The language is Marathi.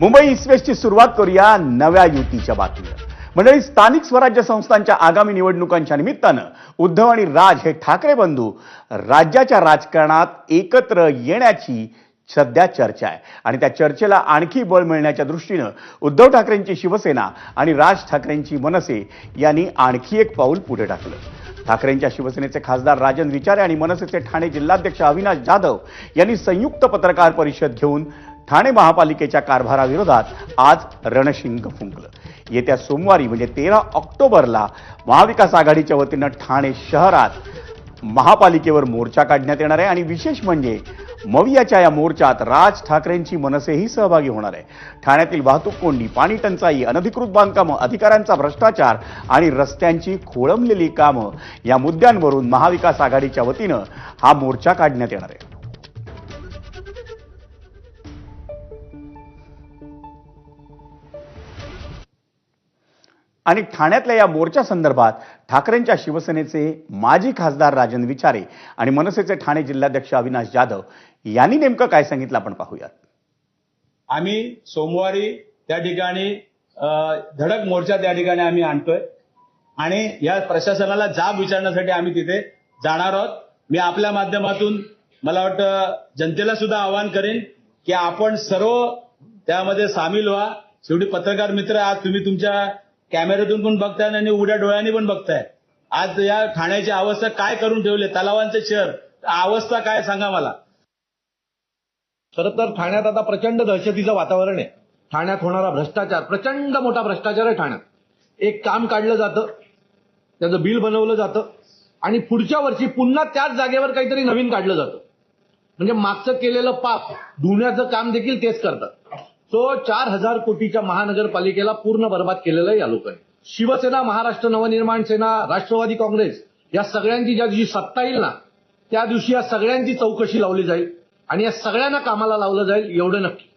मुंबई ईस्ट सुरुवात करूया नव्या युतीच्या बातमीनं मंडळी स्थानिक स्वराज्य संस्थांच्या आगामी निवडणुकांच्या निमित्तानं उद्धव आणि राज हे ठाकरे बंधू राज्याच्या राजकारणात एकत्र येण्याची सध्या चर्चा आहे. आणि त्या चर्चेला आणखी बळ मिळण्याच्या दृष्टीनं उद्धव ठाकरेंची शिवसेना आणि राज ठाकरेंची मनसे यांनी आणखी एक पाऊल पुढे टाकलं. ठाकरेंच्या शिवसेनेचे खासदार राजन विचारे आणि मनसेचे ठाणे जिल्हाध्यक्ष अविनाश जाधव यांनी संयुक्त पत्रकार परिषद घेऊन ठाणे महापालिकेच्या कारभाराविरोधात आज रणशिंग फुंकलं. येत्या सोमवारी म्हणजे तेरा ऑक्टोबरला महाविकास आघाडीच्या वतीनं ठाणे शहरात महापालिकेवर मोर्चा काढण्यात येणार आहे. आणि विशेष म्हणजे मवियाच्या या मोर्चात राज ठाकरेंची मनसेही सहभागी होणार आहे. ठाण्यातील वाहतूक कोंडी पाणी टंचाई अनधिकृत बांधकामं अधिकाऱ्यांचा भ्रष्टाचार आणि रस्त्यांची खोळंबलेली कामं या मुद्द्यांवरून महाविकास आघाडीच्या वतीनं हा मोर्चा काढण्यात येणार आहे. आणि ठाण्यातल्या या मोर्चा संदर्भात ठाकरेंच्या शिवसेनेचे माजी खासदार राजन विचारे आणि मनसेचे ठाणे जिल्हाध्यक्ष अविनाश जाधव यांनी नेमकं काय सांगितलं आपण पाहूयात. आम्ही सोमवारी त्या ठिकाणी धडक मोर्चा त्या ठिकाणी आम्ही आणतोय आणि या प्रशासनाला जाब विचारण्यासाठी आम्ही तिथे जाणार आहोत. मी आपल्या माध्यमातून मला वाटतं जनतेला सुद्धा आवाहन करेन की आपण सर्व त्यामध्ये सामील व्हा. शेवटी पत्रकार मित्र आज तुम्ही तुमच्या कॅमेऱ्यातून पण बघताय आणि उघड्या डोळ्यांनी पण बघताय आज या ठाण्याची अवस्था काय करून ठेवले? तलावांचे शहर अवस्था काय सांगा मला? खरं तर ठाण्यात आता प्रचंड दहशतीचं वातावरण आहे. ठाण्यात होणारा भ्रष्टाचार प्रचंड मोठा भ्रष्टाचार आहे ठाण्यात. एक काम काढलं जातं त्याचं बिल बनवलं जातं आणि पुढच्या वर्षी पुन्हा त्याच जागेवर काहीतरी नवीन काढलं जातं. म्हणजे मागचं केलेलं पाप धुण्याचं काम देखील तेच करतात. सो चार हजार कोटीच्या महानगरपालिकेला पूर्ण बर्बाद केलेलं या लोकांनी. शिवसेना महाराष्ट्र नवनिर्माण सेना राष्ट्रवादी काँग्रेस या सगळ्यांची ज्या दिवशी सत्ता येईल ना त्या दिवशी या सगळ्यांची चौकशी लावली जाईल आणि या सगळ्यांना कामाला लावलं जाईल एवढं नक्की.